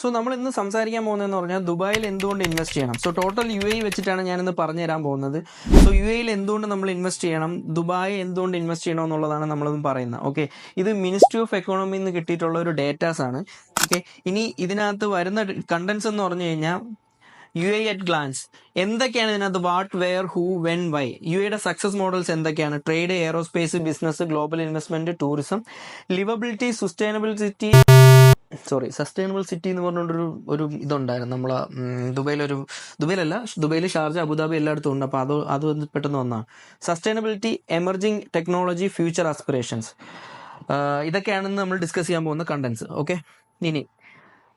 So നമ്മൾ ഇന്ന് സംസാരിക്കാൻ പോകുന്നതെന്ന് പറഞ്ഞാൽ ദുബായിൽ എന്തുകൊണ്ട് ഇൻവെസ്റ്റ് ചെയ്യണം? സോ ടോട്ടൽ യു എ വെച്ചിട്ടാണ് ഞാനിന്ന് പറഞ്ഞു തരാൻ പോകുന്നത്. സോ യു എയിൽ എന്തുകൊണ്ട് നമ്മൾ ഇൻവെസ്റ്റ് ചെയ്യണം? ദുബായ് എന്തുകൊണ്ട് ഇൻവെസ്റ്റ് ചെയ്യണം എന്നുള്ളതാണ് നമ്മളിന്ന് പറയുന്നത്. ഓക്കെ ഇത് മിനിസ്ട്രി ഓഫ് എക്കോണമിയിൽ നിന്ന് കിട്ടിയിട്ടുള്ള ഒരു ഡേറ്റാസ് ആണ്. ഓക്കെ ഇനി ഇതിനകത്ത് വരുന്ന കണ്ടൻസ് എന്ന് പറഞ്ഞു കഴിഞ്ഞാൽ യു എ അറ്റ് ഗ്ലാൻസ് എന്തൊക്കെയാണ് ഇതിനകത്ത് what where who when why U എയുടെ സക്സസ് മോഡൽസ് എന്തൊക്കെയാണ്? Trade aerospace business global investment tourism liveability sustainability sorry sustainable city എന്ന് പറഞ്ഞുകൊണ്ടൊരു ഒരു ഇതുണ്ടായിരുന്നു. നമ്മൾ ദുബൈയിലൊരു ദുബൈയിലല്ല ദുബൈയിൽ ഷാർജ അബുദാബി എല്ലായിടത്തും ഉണ്ട്. അപ്പോൾ അത് അത് പെട്ടെന്ന് വന്നതാണ് sustainability emerging technology future aspirations. ഇതൊക്കെയാണെന്ന് നമ്മൾ ഡിസ്കസ് ചെയ്യാൻ പോകുന്ന കണ്ടൻസ്. ഓക്കെ? ഇനി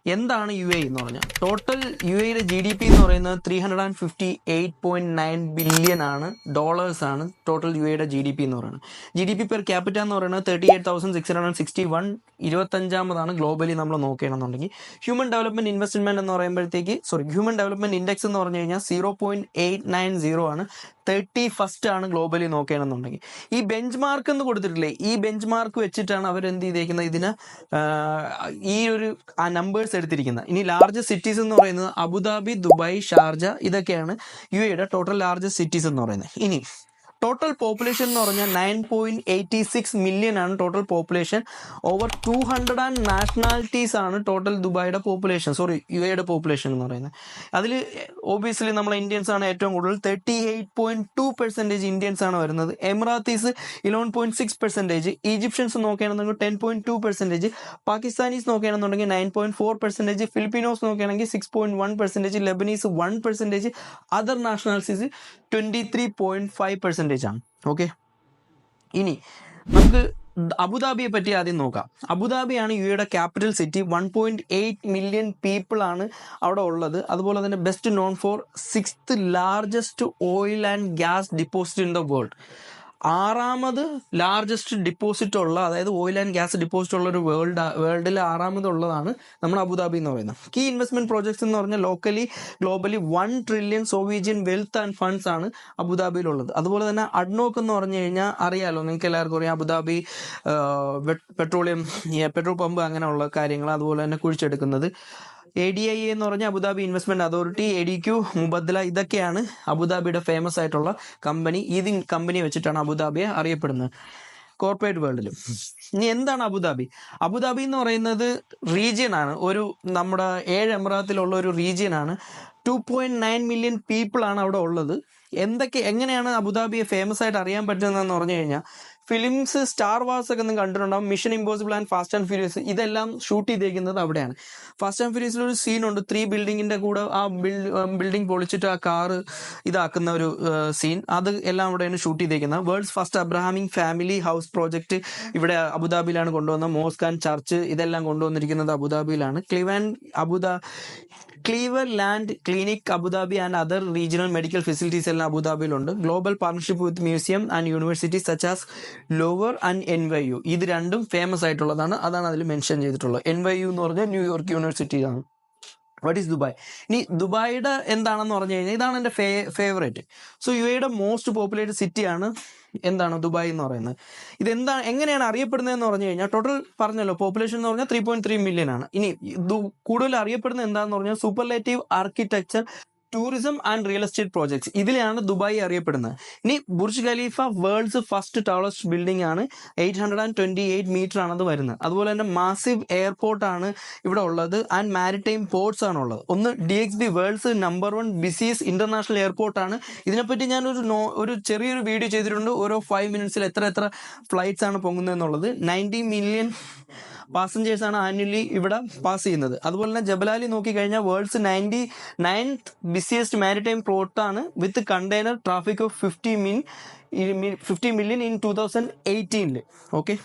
എന്താണ് യു എ എന്ന് പറഞ്ഞാൽ? ടോട്ടൽ യു എയുടെ ജി ഡി പി എന്ന് പറയുന്നത് three hundred and fifty eight point nine billion ആണ് ഡോളേഴ്സ് ആണ് ടോട്ടൽ യു എയുടെ ജി ഡി പി എന്ന് പറയുന്നത്. G D P per capita എന്ന് പറയുന്നത് thirty eight thousand six hundred sixty one ഇരുപത്തഞ്ചാമതാണ് globally നമ്മൾ നോക്കുകയാണെന്നുണ്ടെങ്കിൽ. ഹ്യൂമൻ ഡെവലപ്മെന്റ് ഇൻവെസ്റ്റ്മെന്റ് എന്ന് പറയുമ്പോഴത്തേക്ക് സോറി ഹ്യൂമൻ ഡെവലപ്മെന്റ് ഇൻഡെക്സ് എന്ന് പറഞ്ഞു കഴിഞ്ഞാൽ zero point eight nine zero ആണ് തേർട്ടി ഫസ്റ്റ് ആണ് ഗ്ലോബലി നോക്കുകയാണെന്നുണ്ടെങ്കിൽ. ഈ ബെഞ്ച് മാർക്ക് എന്ന് കൊടുത്തിട്ടില്ലേ ഈ ബെഞ്ച് മാർക്ക് വെച്ചിട്ടാണ് അവർ എന്ത് ചെയ്തേക്കുന്നത് ഇതിന് ഈ ഒരു ആ നമ്പേഴ്സ് എടുത്തിരിക്കുന്നത്. ഇനി ലാർജ് സിറ്റീസ് എന്ന് പറയുന്നത് അബുദാബി ദുബായ് ഷാർജ ഇതൊക്കെയാണ് യു എയുടെ ടോട്ടൽ ലാർജ് സിറ്റീസ് എന്ന് പറയുന്നത്. ഇനി ടോട്ടൽ പോപ്പുലേഷൻ എന്ന് പറഞ്ഞാൽ nine point eighty six million ആണ് total population over two hundred and nationalities ആണ് ടോട്ടൽ ദുബായിയുടെ പോപ്പുലേഷൻ സോറി യു എയുടെ പോപ്പുലേഷൻ എന്ന് പറയുന്നത്. അതിൽ ഓബിയസ്ലി നമ്മളെ ഇന്ത്യൻസ് ആണ് ഏറ്റവും കൂടുതൽ. Thirty eight point two percentage Indians ആണ് വരുന്നത്. Emiratis eleven point six percentage Egyptians നോക്കുകയാണെന്നുണ്ടെങ്കിൽ ten point two percentage Pakistanis നോക്കുകയാണെന്നുണ്ടെങ്കിൽ nine point four percentage Filipinos നോക്കുകയാണെങ്കിൽ six point one percentage Lebanese one percentage other nationalities twenty three point five percentage ആണ് okay ഇനി നമുക്ക് അബുദാബിയെ പറ്റി ആദ്യം നോക്കാം. അബുദാബിയാണ് യു എയുടെ capital city one point eight million people ആണ് അവിടെ ഉള്ളത്. അതുപോലെ തന്നെ best known for sixth largest oil and gas deposit in the world ആറാമത് ലാർജസ്റ്റ് ഡിപ്പോസിറ്റ് ഉള്ള അതായത് ഓയിൽ ആൻഡ് ഗ്യാസ് ഡിപ്പോസിറ്റ് ഉള്ള ഒരു വേൾഡ് വേൾഡിൽ ആറാമത് ഉള്ളതാണ് നമ്മൾ അബുദാബി എന്ന് പറയുന്നത്. കീ ഇൻവെസ്റ്റ്മെന്റ് പ്രോജക്ട്സ് എന്ന് പറഞ്ഞാൽ locally globally one trillion sovereign wealth and funds ആണ് അബുദാബിയിലുള്ളത്. അതുപോലെ തന്നെ അഡ്നോക്ക് എന്ന് പറഞ്ഞു കഴിഞ്ഞാൽ അറിയാലോ നിങ്ങൾക്ക് എല്ലാവർക്കും അറിയാം അബുദാബി പെട്രോളിയം പെട്രോൾ പമ്പ് അങ്ങനെയുള്ള കാര്യങ്ങൾ അതുപോലെ തന്നെ കുഴിച്ചെടുക്കുന്നത്. എ ഡി ഐ എന്ന് പറഞ്ഞ Abu Dhabi investment authority A D Q Mubadala ഇതൊക്കെയാണ് അബുദാബിയുടെ ഫേമസ് ആയിട്ടുള്ള കമ്പനി ഇത് കമ്പനി വെച്ചിട്ടാണ് അബുദാബിയെ അറിയപ്പെടുന്നത്. കോർപ്പറേറ്റ് വേൾഡിലും ഇനി എന്താണ് അബുദാബി? അബുദാബി എന്ന് പറയുന്നത് റീജിയൻ ആണ്. ഒരു നമ്മുടെ ഏഴ് എമിറാത്തിലുള്ള ഒരു റീജിയൻ ആണ്. Two point nine million people ആണ് അവിടെ ഉള്ളത്. എന്തൊക്കെ എങ്ങനെയാണ് അബുദാബിയെ ഫേമസ് ആയിട്ട് അറിയാൻ പറ്റുന്നതെന്ന് പറഞ്ഞു കഴിഞ്ഞാൽ ഫിലിംസ് സ്റ്റാർ വാർസ് ഒക്കെ നിങ്ങൾ കണ്ടിട്ടുണ്ടാവും. Mission impossible and fast and furious ഇതെല്ലാം ഷൂട്ട് ചെയ്തേക്കുന്നത് അവിടെയാണ്. ഫാസ്റ്റ് ആൻഡ് ഫ്യൂരിയസിൽ ഒരു സീൻ ഉണ്ട് ത്രീ ബിൽഡിങ്ങിന്റെ കൂടെ ആ ബിൽഡിംഗ് പൊളിച്ചിട്ട് ആ കാർ ഇതാക്കുന്ന ഒരു സീൻ. അത് എല്ലാം അവിടെയാണ് ഷൂട്ട് ചെയ്തേക്കുന്നത്. World's first Abrahamic family house project ഇവിടെ അബുദാബിയിലാണ് കൊണ്ടുവന്നത്. മോസ്ക് ആൻഡ് ചർച്ച് ഇതെല്ലാം കൊണ്ടുവന്നിരിക്കുന്നത് അബുദാബിയിലാണ്. ക്ലിവാൻ അബുദാ Cleveland clinic Abu Dhabi and other regional medical facilities എല്ലാം അബുദാബിയിലുണ്ട് global partnership with museum and university such as Louvre and N Y U ഇത് രണ്ടും ഫേമസ് ആയിട്ടുള്ളതാണ്. അതാണ് അതിൽ മെൻഷൻ ചെയ്തിട്ടുള്ളത്. എൻ വൈ യു എന്ന് പറഞ്ഞാൽ ന്യൂയോർക്ക് യൂണിവേഴ്സിറ്റി ആണ്. വാട്ട് ഈസ് ദുബായ് ഇനി ദുബായിയുടെ എന്താണെന്ന് പറഞ്ഞു കഴിഞ്ഞാൽ ഇതാണ് എന്റെ ഫേ ഫേവറേറ്റ് സോ യു എയുടെ മോസ്റ്റ് പോപ്പുലേറ്റഡ് സിറ്റിയാണ് എന്താണ് ദുബായ് എന്ന് പറയുന്നത്. ഇതെന്താ എങ്ങനെയാണ് അറിയപ്പെടുന്നതെന്ന് പറഞ്ഞു കഴിഞ്ഞാൽ ടോട്ടൽ പറഞ്ഞല്ലോ പോപ്പുലേഷൻ എന്ന് പറഞ്ഞാൽ ത്രീ പോയിന്റ് ത്രീ മില്യൺ ആണ്. ഇനി കൂടുതൽ അറിയപ്പെടുന്നത് എന്താണെന്ന് പറഞ്ഞാൽ superlative architecture tourism and real estate projects ഇതിലാണ് ദുബായ് അറിയപ്പെടുന്നത്. ഇനി Burj Khalifa world's first tallest building ആണ്. Eight hundred and twenty eight metre ആണത് വരുന്നത്. അതുപോലെ തന്നെ മാസീവ് എയർപോർട്ട് ആണ് ഇവിടെ ഉള്ളത്. ആൻഡ് മാരിടൈം പോർട്സ് ആണ് ഉള്ളത്. ഒന്ന് D X B world's number one busiest international airport ആണ്. ഇതിനെപ്പറ്റി ഞാൻ ഒരു നോ ഒരു ചെറിയൊരു വീഡിയോ ചെയ്തിട്ടുണ്ട്. ഓരോ ഫൈവ് മിനിറ്റ്സിൽ എത്ര എത്ര ഫ്ലൈറ്റ്സ് ആണ് പൊങ്ങുന്നത് എന്നുള്ളത്. നയന്റി മില്യൺ പാസഞ്ചേഴ്സ് ആണ് ആനുവലി ഇവിടെ പാസ് ചെയ്യുന്നത്. അതുപോലെ തന്നെ ജബലാലി നോക്കിക്കഴിഞ്ഞാൽ world's ninety ninth busiest maritime പ്ലോട്ടാണ് with container traffic of fifty മിൻ fifty million in two thousand എയ്റ്റീനിൽ okay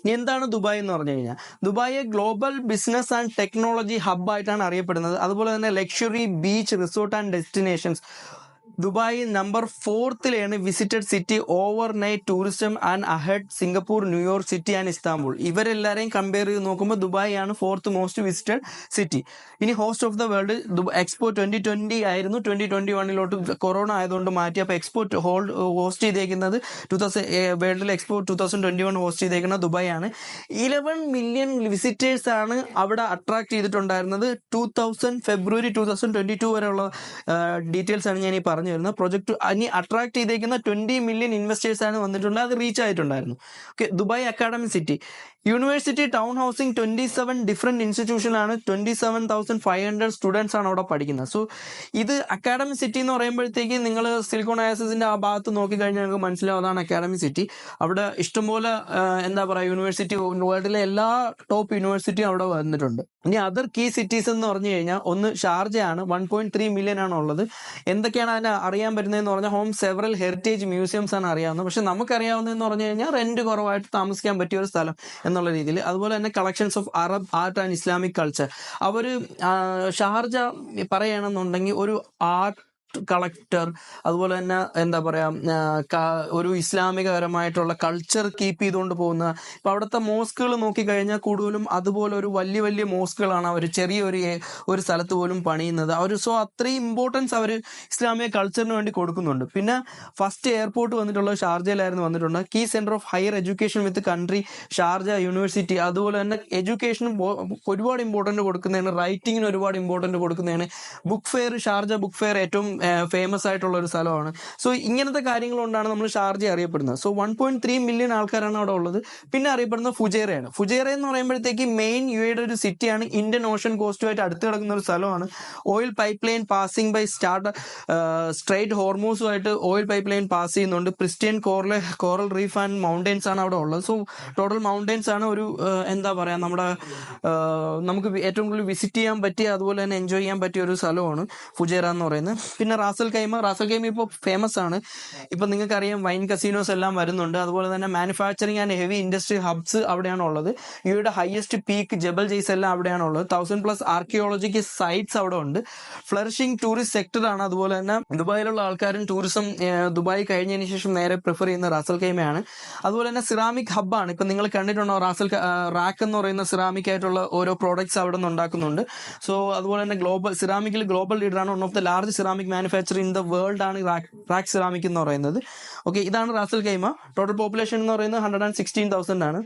ഇനി എന്താണ് ദുബായ് എന്ന് പറഞ്ഞു കഴിഞ്ഞാൽ Dubai global business and technology ഹബ്ബായിട്ടാണ് അറിയപ്പെടുന്നത്. അതുപോലെ തന്നെ luxury beach resort and destinations Dubai number ഫോർത്തിലാണ് visited city overnight tourism and ahead Singapore New York city and Istanbul. ഇവരെല്ലാരെയും compare ചെയ്ത് നോക്കുമ്പോൾ ദുബായ് ആണ് ഫോർത്ത് മോസ്റ്റ് വിസിറ്റഡ് സിറ്റി ഇനി host of the world expo twenty twenty ആയിരുന്നു. Twenty twenty വണ്ണിലോട്ട് corona ആയതുകൊണ്ട് മാറ്റി അപ്പോൾ expo hold host ചെയ്തേക്കുന്നത് ടൂ തൗസൻഡ് വേൾഡിൽ expo two thousand twenty one host ചെയ്തേക്കുന്നത് ദുബായ് ആണ് ഇലവൻ മില്യൺ വിസിറ്റേഴ്സ് ആണ് അവിടെ അട്രാക്ട് ചെയ്തിട്ടുണ്ടായിരുന്നത്. Two thousand February two thousand twenty two വരെയുള്ള ഡീറ്റെയിൽസ് ആണ് ഞാൻ ഈ പറഞ്ഞു വരുന്നത്. പ്രൊജക്ട് ഇനി അട്രാക്ട് ചെയ്തേക്കുന്ന ട്വന്റി മില്യൺ ഇൻവെസ്റ്റേഴ്സ് ആണ് വന്നിട്ടുണ്ട്. അത് റീച്ച് ആയിട്ടുണ്ടായിരുന്നു. Okay Dubai academy city university town housing twenty seven different ഇൻസ്റ്റിറ്റ്യൂഷനാണ് twenty seven thousand five hundred students ആണ് അവിടെ പഠിക്കുന്നത്. സോ ഇത് അക്കാഡമി സിറ്റി എന്ന് പറയുമ്പോഴത്തേക്ക് നിങ്ങൾ സിലിക്കോൺ ആസിന്റെ ആ ഭാഗത്ത് നോക്കിക്കഴിഞ്ഞാൽ നിങ്ങൾക്ക് മനസ്സിലാവും അതാണ് സിറ്റി അവിടെ ഇഷ്ടംപോലെ എന്താ പറയുക യൂണിവേഴ്സിറ്റി വേൾഡിലെ എല്ലാ ടോപ്പ് യൂണിവേഴ്സിറ്റിയും അവിടെ വന്നിട്ടുണ്ട്. ഇനി അതർ കീ സിറ്റീസ് എന്ന് പറഞ്ഞു കഴിഞ്ഞാൽ ഒന്ന് ഷാർജയാണ് വൺ പോയിന്റ് ത്രീ മില്യൺ ആണ് ഉള്ളത്. എന്തൊക്കെയാണ് അതിന് അറിയാൻ പറ്റുന്നതെന്ന് പറഞ്ഞാൽ ഹോം സെവറൽ ഹെറിറ്റേജ് മ്യൂസിയംസ് ആണ് അറിയാവുന്നത്. പക്ഷെ നമുക്കറിയാവുന്നതെന്ന് പറഞ്ഞു കഴിഞ്ഞാൽ റെന്റ് കുറവായിട്ട് താമസിക്കാൻ പറ്റിയ ഒരു സ്ഥലം. എന്നുള്ള രീതിയിൽ. അതുപോലെ തന്നെ collections of Arab art and Islamic culture our Sharjah പറയണമെന്നുണ്ടെങ്കിൽ ഒരു ആർട്ട് കളക്ടർ അതുപോലെ തന്നെ എന്താ പറയാ ഒരു ഇസ്ലാമികപരമായിട്ടുള്ള കൾച്ചർ കീപ്പ് ചെയ്തുകൊണ്ട് പോകുന്ന ഇപ്പൊ അവിടുത്തെ മോസ്കുകൾ നോക്കിക്കഴിഞ്ഞാൽ കൂടുതലും അതുപോലെ ഒരു വലിയ വലിയ മോസ്കുകളാണ് അവർ ചെറിയൊരു ഒരു സ്ഥലത്ത് പോലും പണിയുന്നത്. അവർ സോ അത്രയും ഇമ്പോർട്ടൻസ് അവർ ഇസ്ലാമിക കൾച്ചറിന് വേണ്ടി കൊടുക്കുന്നുണ്ട്. പിന്നെ ഫസ്റ്റ് എയർപോർട്ട് വന്നിട്ടുള്ള ഷാർജയിലായിരുന്നു വന്നിട്ടുണ്ട്. Key centre of higher education with country Sharjah university അതുപോലെ തന്നെ എഡ്യൂക്കേഷനും ഒരുപാട് ഇമ്പോർട്ടന്റ് കൊടുക്കുന്നതാണ്. റൈറ്റിങ്ങിന് ഒരുപാട് ഇമ്പോർട്ടന്റ് കൊടുക്കുന്നതാണ്. Book fair Sharjah book fair ഏറ്റവും ഫേമസ് ആയിട്ടുള്ള ഒരു സ്ഥലമാണ്. സോ ഇങ്ങനത്തെ കാര്യങ്ങൾ കൊണ്ടാണ് നമ്മൾ ഷാർജ അറിയപ്പെടുന്നത്. So one point three million ആൾക്കാരാണ് അവിടെ ഉള്ളത്. പിന്നെ അറിയപ്പെടുന്നത് ഫുജേറയാണ്. ഫുജേറ എന്ന് പറയുമ്പോഴത്തേക്ക് മെയിൻ യു എയുടെ ഒരു സിറ്റിയാണ് ഇന്ത്യൻ ഓഷൻ കോസ്റ്റുമായിട്ട് അടുത്ത് കിടക്കുന്ന ഒരു സ്ഥലമാണ്. Oil pipe line passing by start strait ഹോർമോസുമായിട്ട് oil pipe line pass ചെയ്യുന്നുണ്ട്. Christian coral coral reef and mountains ആണ് അവിടെ ഉള്ളത്. സോ ടോട്ടൽ മൗണ്ടൻസ് ആണ് ഒരു എന്താ പറയാ നമ്മുടെ നമുക്ക് ഏറ്റവും കൂടുതൽ വിസിറ്റ് ചെയ്യാൻ പറ്റിയ അതുപോലെ തന്നെ എൻജോയ് ചെയ്യാൻ പറ്റിയ ഒരു സ്ഥലമാണ് ഫുജേറ എന്ന് പറയുന്നത്. പിന്നെ റാസൽ കൈമ റാസൽ കൈമ ഇപ്പോൾ ഫേമസ് ആണ്. ഇപ്പൊ നിങ്ങൾക്ക് അറിയാം വൈൻ കസീനോസ് എല്ലാം വരുന്നുണ്ട്. അതുപോലെ തന്നെ manufacturing and heavy industry hubs അവിടെയാണ് ഉള്ളത്. ഇവയുടെ ഹയസ്റ്റ് പീക്ക് ജബൽ ജെയ്സ് എല്ലാം അവിടെയാണ് ഉള്ളത്. തൗസൻഡ് പ്ലസ് ആർക്കിയോളജിക്ക് സൈറ്റ്സ് അവിടെ ഉണ്ട്. ഫ്ലറിഷിംഗ് ടൂറിസ്റ്റ് സെക്ടർ ആണ്. അതുപോലെ തന്നെ ദുബായിലുള്ള ആൾക്കാരും ടൂറിസം ദുബായ് കഴിഞ്ഞതിന് ശേഷം നേരെ പ്രിഫർ ചെയ്യുന്ന റാസൽ കൈമയാണ് അതുപോലെ തന്നെ സിറാമിക് ഹബ്ബാണ് ഇപ്പൊ നിങ്ങൾ കണ്ടിട്ടുണ്ടോ റാസൽ റാക്ക് എന്ന് പറയുന്ന സിറാമിക് ആയിട്ടുള്ള ഓരോ പ്രോഡക്ട്സ് അവിടെ നിന്ന് ഉണ്ടാക്കുന്നുണ്ട്. സോ അതുപോലെ തന്നെ ഗ്ലോബൽ സിറാമിക്കിൽ global ലീഡറാണ് one of the large ceramic manufacture in the world ആണ് റാക്ക് സിറാമിക് എന്ന് പറയുന്നത്. ഓക്കെ ഇതാണ് റാസൽ കൈമ ടോട്ടൽ പോപ്പുലേഷൻ എന്ന് പറയുന്നത് ഹൺഡ്രഡ് ആൻഡ് സിക്സ്റ്റീൻ തൗസൻഡ് ആണ്.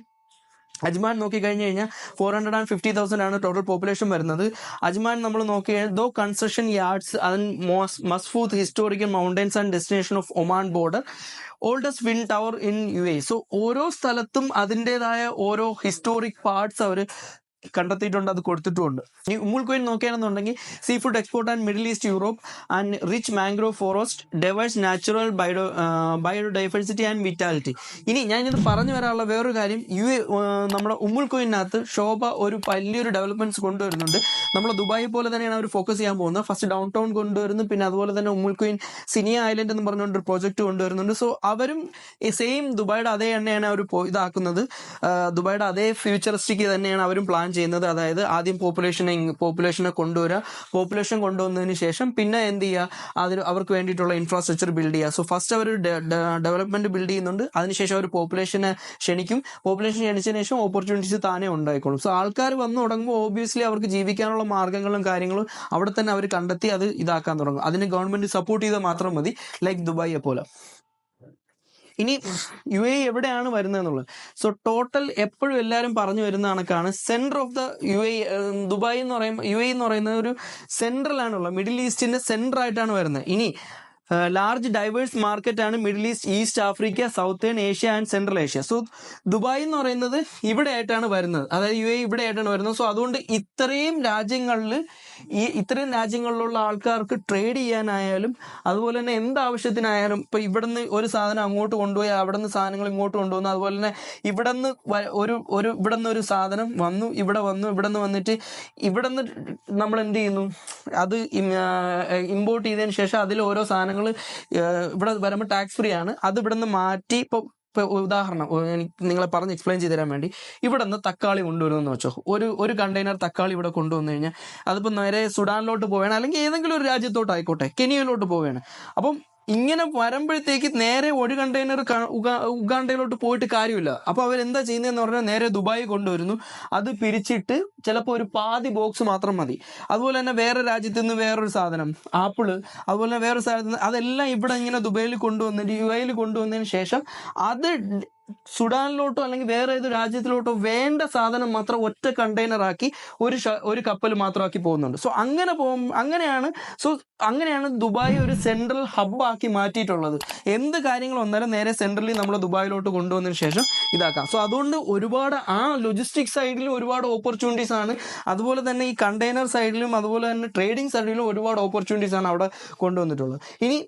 അജ്മാൻ നോക്കി കഴിഞ്ഞു കഴിഞ്ഞാൽ four hundred and fifty thousand ആണ് ടോട്ടൽ പോപ്പുലേഷൻ വരുന്നത്. അജ്മാൻ നമ്മൾ നോക്കി dhow construction yards and Masfout historical mountains and destination of Oman border oldest wind tower in U A so ഓരോ സ്ഥലത്തും അതിന്റെതായ ഓരോ ഹിസ്റ്റോറിക് പാർട്സ് അവർ കണ്ടെത്തിയിട്ടുണ്ട് അത് കൊടുത്തിട്ടുമുണ്ട്. ഇനി ഉമ്മുൽ കോയിൻ നോക്കുകയാണെന്നുണ്ടെങ്കിൽ sea food export and middle east Europe and rich mangrove forest diverse natural bio biodiversity and vitality ഇനി ഞാൻ ഇത് പറഞ്ഞു വരാനുള്ള വേറൊരു കാര്യം യു എ നമ്മുടെ ഉമ്മുൽ കോയിനകത്ത് ശോഭ ഒരു വലിയൊരു ഡെവലപ്മെന്റ്സ് കൊണ്ടുവരുന്നുണ്ട്. നമ്മൾ ദുബായി പോലെ തന്നെയാണ് അവർ ഫോക്കസ് ചെയ്യാൻ പോകുന്നത്. ഫസ്റ്റ് ഡൗൺ ടൗൺ കൊണ്ടുവരുന്നു പിന്നെ അതുപോലെ തന്നെ ഉമ്മുൽ കോയിൻ സിനിയ ഐലൻഡ് എന്ന് പറഞ്ഞുകൊണ്ട് ഒരു പ്രോജക്റ്റ് കൊണ്ടുവരുന്നുണ്ട്. സോ അവരും സെയിം ദുബായിയുടെ അതേ എണ്ണയാണ് അവർ ഇതാക്കുന്നത്. ദുബായുടെ അതേ ഫ്യൂച്ചറിസ്റ്റിക് തന്നെയാണ് അവരും പ്ലാൻ ചെയ്യുന്നത്. അതായത് ആദ്യം പോപ്പുലേഷനെ പോപ്പുലേഷനെ കൊണ്ടുവരിക പോപ്പുലേഷൻ കൊണ്ടുവന്നതിന് ശേഷം പിന്നെ എന്ത് ചെയ്യുക അതിന് അവർക്ക് വേണ്ടിയിട്ടുള്ള ഇൻഫ്രാസ്ട്രക്ചർ ബിൽഡ് ചെയ്യുക സോ ഫസ്റ്റ് അവർ ഡെവലപ്മെന്റ് ബിൽഡ് ചെയ്യുന്നുണ്ട്. അതിനുശേഷം അവർ പോപ്പുലേഷനെ ക്ഷണിക്കും. പോപ്പുലേഷൻ ക്ഷണിച്ചതിന് ശേഷം ഓപ്പർച്യൂണിറ്റീസ് താനേ ഉണ്ടായിക്കോളും. സോ ആൾക്കാർ വന്നു തുടങ്ങുമ്പോൾ ഓബിയസ്ലി അവർക്ക് ജീവിക്കാനുള്ള മാർഗങ്ങളും കാര്യങ്ങളും അവിടെ തന്നെ അവർ കണ്ടെത്തി അത് ഇതാക്കാൻ തുടങ്ങും. അതിന് ഗവൺമെന്റ് സപ്പോർട്ട് ചെയ്താൽ മാത്രം മതി. ലൈക്ക് ദുബായിയെ പോലെ ഇനി യു എ എവിടെയാണ് വരുന്നതെന്നുള്ളത്. സോ ടോട്ടൽ എപ്പോഴും എല്ലാവരും പറഞ്ഞു വരുന്ന കണക്കാണ്. Centre of the U A Dubai എന്ന് പറയുമ്പോൾ യു എ എന്ന് പറയുന്നത് ഒരു സെൻട്രലാണുള്ളത് മിഡിൽ ഈസ്റ്റിന്റെ സെന്റർ ആയിട്ടാണ് വരുന്നത്. ഇനി ലാർജ് ഡൈവേഴ്സ് മാർക്കറ്റ് ആണ് middle east east Africa southern Asia and central Asia so Dubai എന്ന് പറയുന്നത് ഇവിടെ ആയിട്ടാണ് വരുന്നത്. അതായത് യു എ ഇവിടെ ആയിട്ടാണ് വരുന്നത്. സോ അതുകൊണ്ട് ഇത്രയും രാജ്യങ്ങളിൽ ഈ ഇത്രയും രാജ്യങ്ങളിലുള്ള ആൾക്കാർക്ക് ട്രേഡ് ചെയ്യാനായാലും അതുപോലെ തന്നെ എന്ത് ആവശ്യത്തിനായാലും ഇപ്പൊ ഇവിടുന്ന് ഒരു സാധനം അങ്ങോട്ട് കൊണ്ടുപോയി അവിടുന്ന് സാധനങ്ങൾ ഇങ്ങോട്ട് കൊണ്ടുവന്നു. അതുപോലെ തന്നെ ഇവിടുന്ന് ഒരു ഒരു ഇവിടുന്ന് ഒരു സാധനം വന്നു ഇവിടെ വന്നു ഇവിടെ നിന്ന് വന്നിട്ട് ഇവിടെ നിന്ന് നമ്മൾ എന്ത് ചെയ്യുന്നു? അത് ഇമ്പോർട്ട് ചെയ്തതിന് ശേഷം അതിൽ ഓരോ സാധനങ്ങൾ ഇവിടെ വരുമ്പോൾ ടാക്സ് ഫ്രീ ആണ്. അത് ഇവിടെ നിന്ന് മാറ്റി ഇപ്പൊ ഇപ്പൊ ഉദാഹരണം എനിക്ക് നിങ്ങളെ പറഞ്ഞ് എക്സ്പ്ലെയിൻ ചെയ്തു തരാൻ വേണ്ടി. ഇവിടെ നിന്ന് തക്കാളി കൊണ്ടുവരുമെന്ന് വെച്ചോ. ഒരു ഒരു കണ്ടെയ്നർ തക്കാളി ഇവിടെ കൊണ്ടുവന്നു കഴിഞ്ഞാൽ അതിപ്പോൾ നേരെ സുഡാനിലോട്ട് പോവുകയാണ്. അല്ലെങ്കിൽ ഏതെങ്കിലും ഒരു രാജ്യത്തോട്ട് ആയിക്കോട്ടെ കെനിയയിലോട്ട് പോവുകയാണ്. അപ്പം ഇങ്ങനെ വരുമ്പോഴത്തേക്ക് നേരെ ഒരു കണ്ടെയ്നർ ഉഗാണ്ടയിലോട്ട് പോയിട്ട് കാര്യമില്ല. അപ്പോൾ അവരെന്താ ചെയ്യുന്നതെന്ന് പറഞ്ഞാൽ നേരെ ദുബായി കൊണ്ടുവരുന്നു. അത് പിരിച്ചിട്ട് ചിലപ്പോൾ ഒരു പാതി ബോക്സ് മാത്രം മതി. അതുപോലെ തന്നെ വേറെ രാജ്യത്ത് നിന്ന് വേറൊരു സാധനം ആപ്പിൾ അതുപോലെ തന്നെ വേറൊരു സാധനം അതെല്ലാം ഇവിടെ ഇങ്ങനെ ദുബായിൽ കൊണ്ടുവന്നിട്ട് യു എയിൽ കൊണ്ടുവന്നതിന് ശേഷം അത് സുഡാനിലോട്ടോ അല്ലെങ്കിൽ വേറെ ഏത് രാജ്യത്തിലോട്ടോ വേണ്ട സാധനം മാത്രം ഒറ്റ കണ്ടെയ്നർ ആക്കി ഒരു ഒരു കപ്പൽ മാത്രമാക്കി പോകുന്നുണ്ട്. സോ അങ്ങനെ പോകും അങ്ങനെയാണ് സോ അങ്ങനെയാണ് ദുബായ് ഒരു സെൻട്രൽ ഹബ്ബാക്കി മാറ്റിയിട്ടുള്ളത്. എന്ത് കാര്യങ്ങൾ വന്നാലും നേരെ സെൻട്രലി നമ്മൾ ദുബായിലോട്ട് കൊണ്ടുവന്നതിന് ശേഷം ഇതാക്കാം. സോ അതുകൊണ്ട് ഒരുപാട് ആ ലൊജിസ്റ്റിക് സൈഡിൽ ഒരുപാട് ഓപ്പർച്യൂണിറ്റീസ് ആണ്. അതുപോലെ തന്നെ ഈ കണ്ടെയ്നർ സൈഡിലും അതുപോലെ തന്നെ ട്രേഡിംഗ് സൈഡിലും ഒരുപാട് ഓപ്പർച്യൂണിറ്റീസ് ആണ് അവിടെ കൊണ്ടുവന്നിട്ടുള്ളത്. ഇനി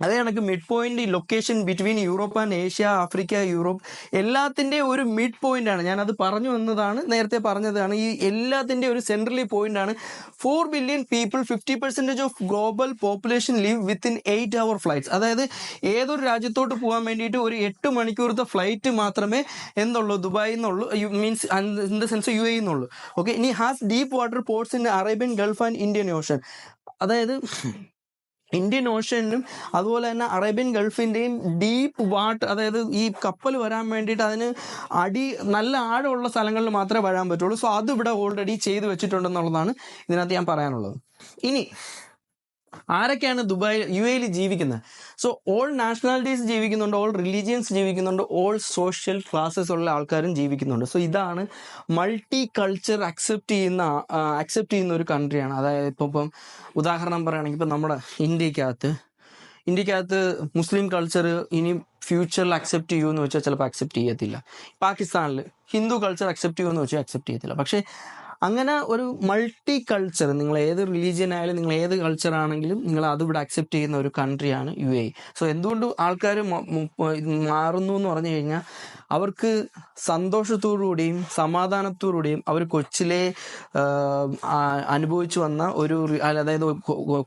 അതേ കണക്ക് mid point location between Europe and Asia Africa Europe എല്ലാത്തിന്റെ ഒരു മിഡ് പോയിന്റ് ആണ്. ഞാനത് പറഞ്ഞു വന്നതാണ് നേരത്തെ പറഞ്ഞതാണ്. ഈ എല്ലാത്തിന്റെ ഒരു സെൻട്രലി പോയിന്റ് ആണ്. Four billion people fifty percentage of global population live within eight hour flights അതായത് ഏതൊരു രാജ്യത്തോട്ട് പോകാൻ വേണ്ടിയിട്ട് ഒരു എട്ട് മണിക്കൂറത്തെ ഫ്ലൈറ്റ് മാത്രമേ എന്തുള്ളൂ ദുബായിൽ നിന്നുള്ളൂ means in the sense U A എന്നുള്ളൂ ഓക്കെ ഇനി has deep water ports in Arabian gulf and Indian ocean അതായത് ഇന്ത്യൻ ഓഷ്യനിലും അതുപോലെ തന്നെ അറേബ്യൻ ഗൾഫിന്റെയും ഡീപ്പ് വാട്ട് അതായത് ഈ കപ്പൽ വരാൻ വേണ്ടിയിട്ട് അതിന് അടി നല്ല ആഴമുള്ള സ്ഥലങ്ങളിൽ മാത്രമേ വരാൻ പറ്റുള്ളൂ. സോ അത് ഇവിടെ ഓൾറെഡി ചെയ്തു വെച്ചിട്ടുണ്ടെന്നുള്ളതാണ് ഇതിനകത്ത് ഞാൻ പറയാനുള്ളത്. ഇനി ആരൊക്കെയാണ് ദുബായിൽ യു എയിൽ ജീവിക്കുന്നത്? സോ ഓൾ നാഷണാലിറ്റീസ് ജീവിക്കുന്നുണ്ട് ഓൾ റിലീജിയൻസ് ജീവിക്കുന്നുണ്ട് ഓൾ സോഷ്യൽ ക്ലാസ്സസ് ഉള്ള ആൾക്കാരും ജീവിക്കുന്നുണ്ട്. സോ ഇതാണ് മൾട്ടി കൾച്ചർ അക്സെപ്റ്റ് ചെയ്യുന്ന അക്സെപ്റ്റ് ചെയ്യുന്ന ഒരു കൺട്രിയാണ് അതായത് ഇപ്പം ഇപ്പം ഉദാഹരണം പറയുകയാണെങ്കിൽ ഇപ്പം നമ്മുടെ ഇന്ത്യക്കകത്ത് ഇന്ത്യക്കകത്ത് മുസ്ലിം കൾച്ചർ ഇനി ഫ്യൂച്ചറിൽ അക്സെപ്റ്റ് ചെയ്യുമെന്ന് വെച്ചാൽ ചിലപ്പോൾ അക്സെപ്റ്റ് ചെയ്യത്തില്ല. പാകിസ്ഥാനിൽ ഹിന്ദു കൾച്ചർ അക്സെപ്റ്റ് ചെയ്യുമെന്ന് വെച്ചാൽ അക്സെപ്റ്റ് ചെയ്യത്തില്ല. പക്ഷേ അങ്ങനെ ഒരു മൾട്ടി കൾച്ചർ നിങ്ങൾ ഏത് റിലീജിയൻ ആയാലും നിങ്ങൾ ഏത് കൾച്ചർ ആണെങ്കിലും നിങ്ങൾ അതിവിടെ അക്സെപ്റ്റ് ചെയ്യുന്ന ഒരു കൺട്രിയാണ് യു എ സോ എന്തുകൊണ്ട് ആൾക്കാർ മാറുന്നു എന്ന് പറഞ്ഞു കഴിഞ്ഞാൽ അവർക്ക് സന്തോഷത്തോടുകൂടിയും സമാധാനത്തോടുകൂടിയും അവർ കൊച്ചിലെ അനുഭവിച്ചു വന്ന ഒരു അതായത്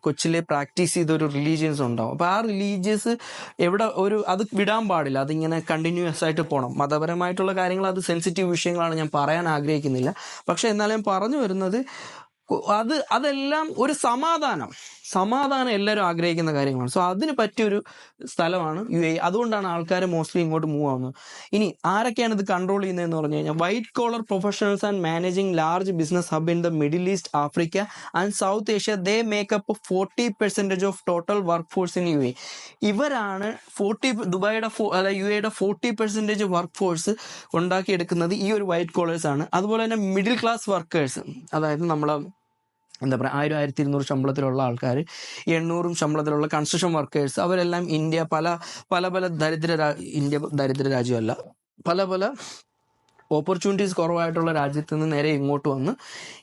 കൊച്ചിലെ പ്രാക്ടീസ് ചെയ്ത ഒരു റിലീജിയൻസ് ഉണ്ടാവും. അപ്പോൾ ആ റിലീജിയസ് എവിടെ ഒരു അത് വിടാൻ പാടില്ല. അതിങ്ങനെ കണ്ടിന്യൂസ് ആയിട്ട് പോകണം മതപരമായിട്ടുള്ള കാര്യങ്ങൾ അത് സെൻസിറ്റീവ് വിഷയങ്ങളാണ് ഞാൻ പറയാൻ ആഗ്രഹിക്കുന്നില്ല. പക്ഷേ എന്നാലും പറഞ്ഞു വരുന്നത് അത് അതെല്ലാം ഒരു സമാധാനം. സമാധാനം എല്ലാവരും ആഗ്രഹിക്കുന്ന കാര്യങ്ങളാണ്. സോ അതിന് പറ്റിയൊരു സ്ഥലമാണ് യു എ അതുകൊണ്ടാണ് ആൾക്കാർ മോസ്റ്റ്ലി ഇങ്ങോട്ട് മൂവ് ആവുന്നത്. ഇനി ആരൊക്കെയാണ് ഇത് കൺട്രോൾ ചെയ്യുന്നതെന്ന് പറഞ്ഞു കഴിഞ്ഞാൽ white collar professionals and managing large business hub in the middle east Africa and south Asia they make up forty percentage of total work force in U A ഇവരാണ് forty ദുബായിയുടെ അതായത് യു എയുടെ forty percentage work force ഉണ്ടാക്കിയെടുക്കുന്നത് ഈ ഒരു white callers ആണ്. അതുപോലെ തന്നെ മിഡിൽ ക്ലാസ് വർക്കേഴ്സ് അതായത് നമ്മളെ എന്താ പറയുക ആയിരം ആയിരത്തി ഇരുന്നൂറ് ശമ്പളത്തിലുള്ള ആൾക്കാർ എണ്ണൂറും ശമ്പളത്തിലുള്ള കൺസ്ട്രക്ഷൻ വർക്കേഴ്സ് അവരെല്ലാം ഇന്ത്യ പല പല പല ദരിദ്ര ഇന്ത്യ ദരിദ്ര രാജ്യമല്ല പല പല ഓപ്പർച്യൂണിറ്റീസ് കുറവായിട്ടുള്ള രാജ്യത്ത് നിന്ന് നേരെ ഇങ്ങോട്ട് വന്ന്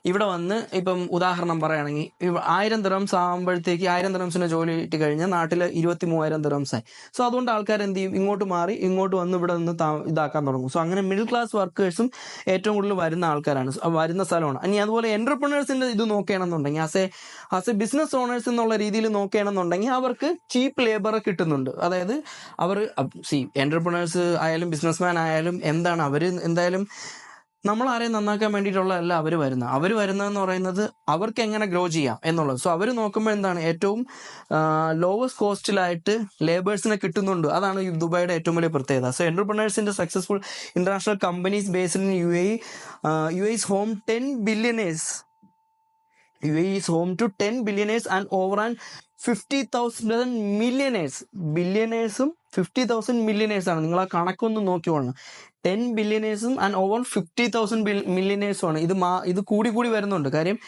ഇവിടെ വന്ന് ഇപ്പം ഉദാഹരണം പറയുകയാണെങ്കിൽ ആയിരം ദിറംസ് ആകുമ്പോഴത്തേക്ക് ആയിരം ദിറംസിന് ജോലി കിട്ടി കഴിഞ്ഞാൽ നാട്ടിൽ ഇരുപത്തി മൂവായിരം ദിറംസായി സോ അതുകൊണ്ട് ആൾക്കാർ എന്ത് ചെയ്യും? ഇങ്ങോട്ട് മാറി ഇങ്ങോട്ട് വന്ന് ഇവിടെ നിന്ന് ഇതാക്കാൻ തുടങ്ങും. സോ അങ്ങനെ മിഡിൽ ക്ലാസ് വർക്കേഴ്സും ഏറ്റവും കൂടുതൽ വരുന്ന ആൾക്കാരാണ്. വരുന്ന സ്ഥലമാണ്. ഇനി അതുപോലെ എന്റർപ്രണേഴ്സിന്റെ ഇത് നോക്കുകയാണെന്നുണ്ടെങ്കിൽ as a as a business owners എന്നുള്ള രീതിയിൽ നോക്കുകയാണെന്നുണ്ടെങ്കിൽ അവർക്ക് ചീപ്പ് ലേബർ കിട്ടുന്നുണ്ട്. അതായത് അവർ സി എന്റർപ്രണേഴ്സ് ആയാലും ബിസിനസ്മാൻ ആയാലും എന്താണ്? അവർ എന്തായാലും നമ്മൾ ആരെയും നന്നാക്കാൻ വേണ്ടിയിട്ടുള്ളതല്ല അവർ വരുന്നത് അവർ വരുന്നതെന്ന് പറയുന്നത് അവർക്ക് എങ്ങനെ ഗ്രോ ചെയ്യാം എന്നുള്ളത്. സോ അവർ നോക്കുമ്പോൾ എന്താണ് ഏറ്റവും ലോവസ്റ്റ് കോസ്റ്റിലായിട്ട് ലേബേഴ്സിനെ കിട്ടുന്നുണ്ട്. അതാണ് ദുബായുടെ ഏറ്റവും വലിയ പ്രത്യേകത. So എന്റർപ്രണേഴ്സിന്റെ successful international companies based in U A U S home ten billionaires U A home to ten billionaires and over and fifty thousand millionaires ബില്യനേഴ്സും fifty thousand മില്യനേഴ്സാണ് നിങ്ങൾ ആ കണക്കൊന്ന് നോക്കിക്കോളണം ടെൻ ബില്യനേഴ്സും ആൻഡ് ഓവർ ഫിഫ്റ്റി തൗസൻഡ് മില്യനേഴ്സും ആണ്. ഇത് ഇത് കൂടി കൂടി വരുന്നുണ്ട്. കാര്യം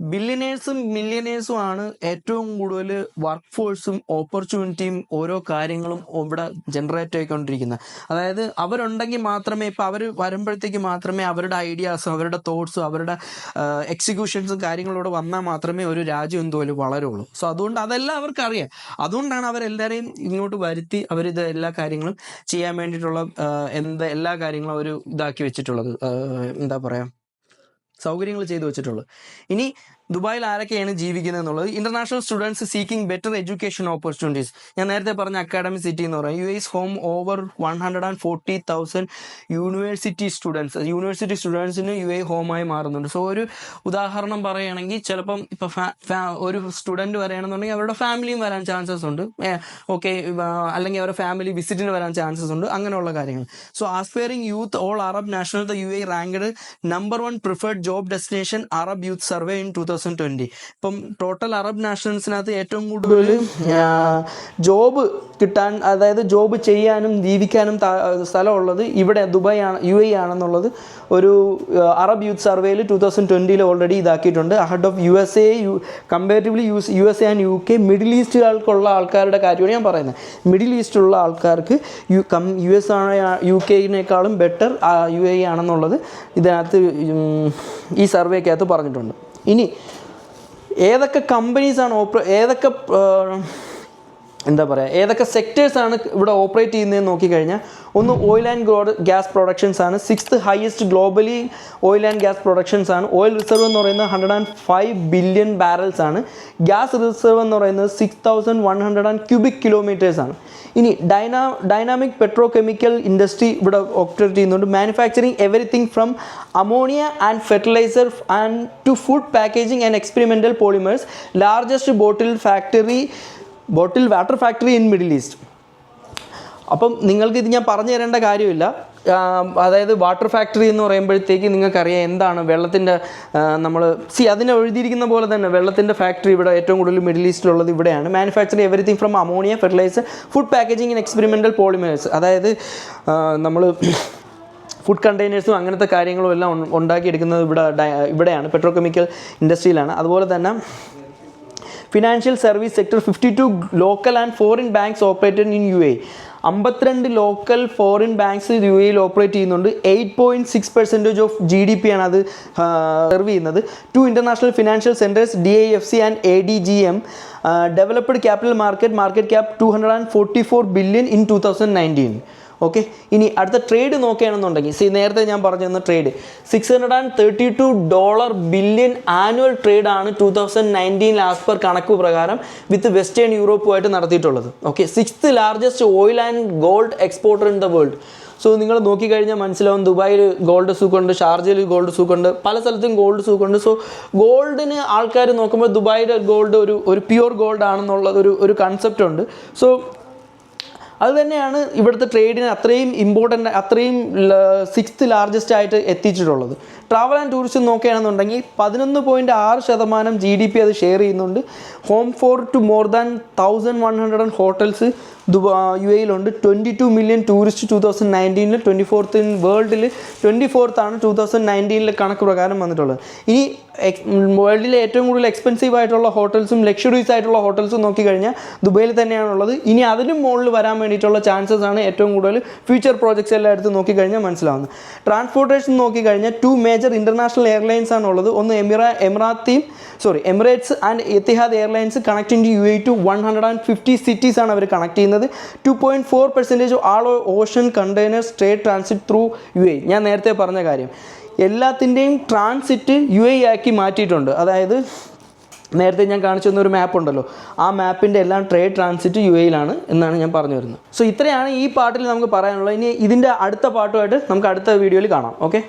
ബില്യനേഴ്സും മില്യനേഴ്സും ആണ് ഏറ്റവും കൂടുതൽ വർക്ക് ഫോഴ്സും ഓപ്പർച്യൂണിറ്റിയും ഓരോ കാര്യങ്ങളും ഇവിടെ ജനറേറ്റ് ആയിക്കൊണ്ടിരിക്കുന്നത്. അതായത് അവരുണ്ടെങ്കിൽ മാത്രമേ ഇപ്പം അവർ വരുമ്പോഴത്തേക്ക് മാത്രമേ അവരുടെ ഐഡിയാസും അവരുടെ തോട്ട്സും അവരുടെ എക്സിക്യൂഷൻസും കാര്യങ്ങളോട് വന്നാൽ മാത്രമേ ഒരു രാജ്യം എന്തുപോലും വളരുള്ളൂ. സോ അതുകൊണ്ട് അതെല്ലാം അവർക്കറിയാം അതുകൊണ്ടാണ് അവരെല്ലാവരെയും ഇങ്ങോട്ട് വരുത്തി അവരിത് എല്ലാ കാര്യങ്ങളും ചെയ്യാൻ വേണ്ടിയിട്ടുള്ള എന്താ എല്ലാ കാര്യങ്ങളും അവർ ഇതാക്കി വെച്ചിട്ടുള്ളത്. എന്താ പറയുക സൗകര്യങ്ങൾ ചെയ്തു വെച്ചിട്ടുള്ളൂ. ഇനി ദുബായിൽ ആരൊക്കെയാണ് ജീവിക്കുന്നത് എന്നുള്ളത് international students seeking better education opportunities ഞാൻ നേരത്തെ പറഞ്ഞ അക്കാഡമി സിറ്റി എന്ന് പറയും. U S home over one hundred and forty thousand university students university സ്റ്റുഡൻസിന് യു എ ഹോമായി മാറുന്നുണ്ട്. സോ ഒരു ഉദാഹരണം പറയുകയാണെങ്കിൽ ചിലപ്പം ഇപ്പം ഒരു സ്റ്റുഡന്റ് വരികയാണെന്നുണ്ടെങ്കിൽ അവരുടെ ഫാമിലിയും വരാൻ ചാൻസസ് ഉണ്ട്. ഓക്കെ അല്ലെങ്കിൽ അവരുടെ ഫാമിലി വിസിറ്റിന് വരാൻ ചാൻസസ് ഉണ്ട്. അങ്ങനെയുള്ള കാര്യങ്ങൾ. So aspiring youth all Arab national the U A ranked number one preferred job destination Arab youth survey in two thousand twenty ഇപ്പം ടോട്ടൽ അറബ് നാഷണൽസിനകത്ത് ഏറ്റവും കൂടുതൽ ജോബ് കിട്ടാൻ അതായത് ജോബ് ചെയ്യാനും ജീവിക്കാനും സ്ഥലമുള്ളത് ഇവിടെ ദുബായ് ആണ് യു എ ആണെന്നുള്ളത് ഒരു അറബ് യൂത്ത് സർവേയിൽ ടു തൗസൻഡ് ട്വന്റിയിൽ already ഇതാക്കിയിട്ടുണ്ട്. Ahead of U S A U comparatively U U S A and U K middle ഈസ്റ്റുകൾക്കുള്ള ആൾക്കാരുടെ കാര്യമാണ് ഞാൻ പറയുന്നത്. മിഡിൽ ഈസ്റ്റുള്ള ആൾക്കാർക്ക് യു കം യു എസ് ആണ് യു കെയിനേക്കാളും ബെറ്റർ യു എ ആണെന്നുള്ളത് ഇതിനകത്ത് ഈ സർവേക്കകത്ത് പറഞ്ഞിട്ടുണ്ട്. ഇനി ഏതൊക്കെ കമ്പനീസാണ് ഓപ്പറേ ഏതൊക്കെ എന്താ പറയുക ഏതൊക്കെ സെക്ടേഴ്സാണ് ഇവിടെ ഓപ്പറേറ്റ് ചെയ്യുന്നതെന്ന് നോക്കിക്കഴിഞ്ഞാൽ ഒന്ന് ഓയിൽ ആൻഡ് ഗ്യാസ് പ്രൊഡക്ഷൻസ് ആണ്. Sixth highest globally oil and gas productions ആണ്. ഓയിൽ റിസർവ് എന്ന് പറയുന്നത് hundred and five billion barrels ആണ്. ഗ്യാസ് റിസർവ് എന്ന് പറയുന്നത് six thousand one hundred and cubic kilometres ആണ്. ഇനി ഡൈനാ ഡൈനാമിക് പെട്രോ കെമിക്കൽ ഇൻഡസ്ട്രി ഇവിടെ ഓപ്പറേറ്റ് ചെയ്യുന്നുണ്ട്. Manufacturing everything from ammonia and fertiliser and to food packaging and experimental polymers largest bottle factory bottle water factory in middle east. അപ്പം നിങ്ങൾക്ക് ഇത് ഞാൻ പറഞ്ഞു തരേണ്ട കാര്യമില്ല. അതായത് വാട്ടർ ഫാക്ടറി എന്ന് പറയുമ്പോഴത്തേക്ക് നിങ്ങൾക്കറിയാം എന്താണ് വെള്ളത്തിന്റെ നമ്മൾ സി അതിനെ എഴുതിയിരിക്കുന്ന പോലെ തന്നെ വെള്ളത്തിന്റെ ഫാക്ടറി ഇവിടെ ഏറ്റവും കൂടുതൽ മിഡിൽ ഈസ്റ്റിലുള്ളത് ഇവിടെയാണ്. Manufacturing everything from ammonia fertiliser food packaging in experimental polymers അതായത് നമ്മൾ ഫുഡ് കണ്ടെയ്നേഴ്സും അങ്ങനത്തെ കാര്യങ്ങളും എല്ലാം ഉണ്ടാക്കിയെടുക്കുന്നത് ഇവിടെ ഇവിടെയാണ്. പെട്രോ കെമിക്കൽ ഇൻഡസ്ട്രിയിലാണ് അതുപോലെ തന്നെ financial service sector fifty two local and foreign banks operated in U A അമ്പത്തിരണ്ട് ലോക്കൽ ഫോറിൻ ബാങ്ക്സ് യു എയിൽ ഓപ്പറേറ്റ് ചെയ്യുന്നുണ്ട്. Eight point six percentage of G D P ആണ് അത് സെർവ് ചെയ്യുന്നത്. Two international financial centres D I F C and A D G M developed capital market market cap two hundred and forty four billion in two thousand nineteen okay ഇനി അടുത്ത trade നോക്കുകയാണെന്നുണ്ടെങ്കിൽ C നേരത്തെ ഞാൻ പറഞ്ഞു തന്ന trade six hundred and thirty two dollar billion annual trade ആണ് two thousand nineteen last per കണക്ക് പ്രകാരം വിത്ത് വെസ്റ്റേൺ യൂറോപ്പുമായിട്ട് നടത്തിയിട്ടുള്ളത്. Okay sixth largest oil and gold exporter in the world so നിങ്ങൾ നോക്കിക്കഴിഞ്ഞാൽ മനസ്സിലാവും ദുബായിൽ ഗോൾഡ് സൂക്കുണ്ട് ഷാർജയിൽ ഗോൾഡ് സൂക്കുണ്ട് പല സ്ഥലത്തും ഗോൾഡ് സൂക്കുണ്ട് സോ ഗോൾഡിന് ആൾക്കാർ നോക്കുമ്പോൾ ദുബായിയുടെ ഗോൾഡ് ഒരു ഒരു പ്യുവർ ഗോൾഡ് ആണെന്നുള്ളത് ഒരു ഒരു കൺസെപ്റ്റ് ഉണ്ട്. സോ അത് തന്നെയാണ് ഇവിടുത്തെ ട്രേഡിന് അത്രയും ഇമ്പോർട്ടന്റ് അത്രയും സിക്സ്ത് ലാർജസ്റ്റ് ആയിട്ട് എത്തിച്ചിട്ടുള്ളത്. ട്രാവൽ ആൻഡ് ടൂറിസം നോക്കുകയാണെന്നുണ്ടെങ്കിൽ പതിനൊന്ന് പോയിന്റ് ആറ് ശതമാനം ജി ഡി പി അത് ഷെയർ ചെയ്യുന്നുണ്ട്. Home for to more than thousand one hundred and hotels ദുബാ U എയിലുണ്ട് twenty two million tourist two thousand നയന്റീനിൽ twenty fourth in വേൾഡിൽ twenty ഫോർത്താണ് to thousand നയന്റീനിലെ കണക്ക് പ്രകാരം വന്നിട്ടുള്ളത്. ഇനി വേൾഡിലെ ഏറ്റവും കൂടുതൽ എക്സ്പെൻസീവ് ആയിട്ടുള്ള ഹോട്ടൽസും ലക്ഷറീസ് ആയിട്ടുള്ള ഹോട്ടൽസും നോക്കിക്കഴിഞ്ഞാൽ ദുബൈയിൽ തന്നെയാണുള്ളത്. ഇനി അതിനും മുകളിൽ വരാൻ വേണ്ടിയിട്ടുള്ള ചാൻസസ് ആണ് ഏറ്റവും കൂടുതൽ ഫ്യൂച്ചർ പ്രോജക്ട്സ് എല്ലാം എടുത്ത് നോക്കിക്കഴിഞ്ഞാൽ മനസ്സിലാവുന്നത്. ട്രാൻസ്പോർട്ടേഷൻ നോക്കിക്കഴിഞ്ഞാൽ ടു മേജർ ഇന്റർനാഷണൽ എയർലൈൻസ് ആണ് ഉള്ളത് ഒന്ന് എമിറ എമിറാത്തിയും sorry Emirates and Etihad airlines connecting to U A to one hundred and fifty cities ആണ് അവർ കണക്ട് ചെയ്യുന്നത്. Two point four percentage all ocean containers trade transit through U A ഞാൻ നേരത്തെ പറഞ്ഞ കാര്യം. എല്ലാത്തിന്റെയും ട്രാൻസിറ്റ് യു എ ആക്കി മാറ്റിയിട്ടുണ്ട്. അതായത് നേരത്തെ ഞാൻ കാണിച്ചു തന്ന ഒരു മാപ്പ് ഉണ്ടല്ലോ. ആ മാപ്പിന്റെ എല്ലാം ട്രേഡ് ട്രാൻസിറ്റ് യു എയിലാണ് എന്നാണ് ഞാൻ പറഞ്ഞു വരുന്നത്. സോ ഇത്രയാണ് ഈ പാട്ടിൽ നമുക്ക് പറയാനുള്ളത്. ഇനി ഇതിന്റെ അടുത്ത പാട്ടുമായിട്ട് നമുക്ക് അടുത്ത വീഡിയോയിൽ കാണാം. ഓക്കെ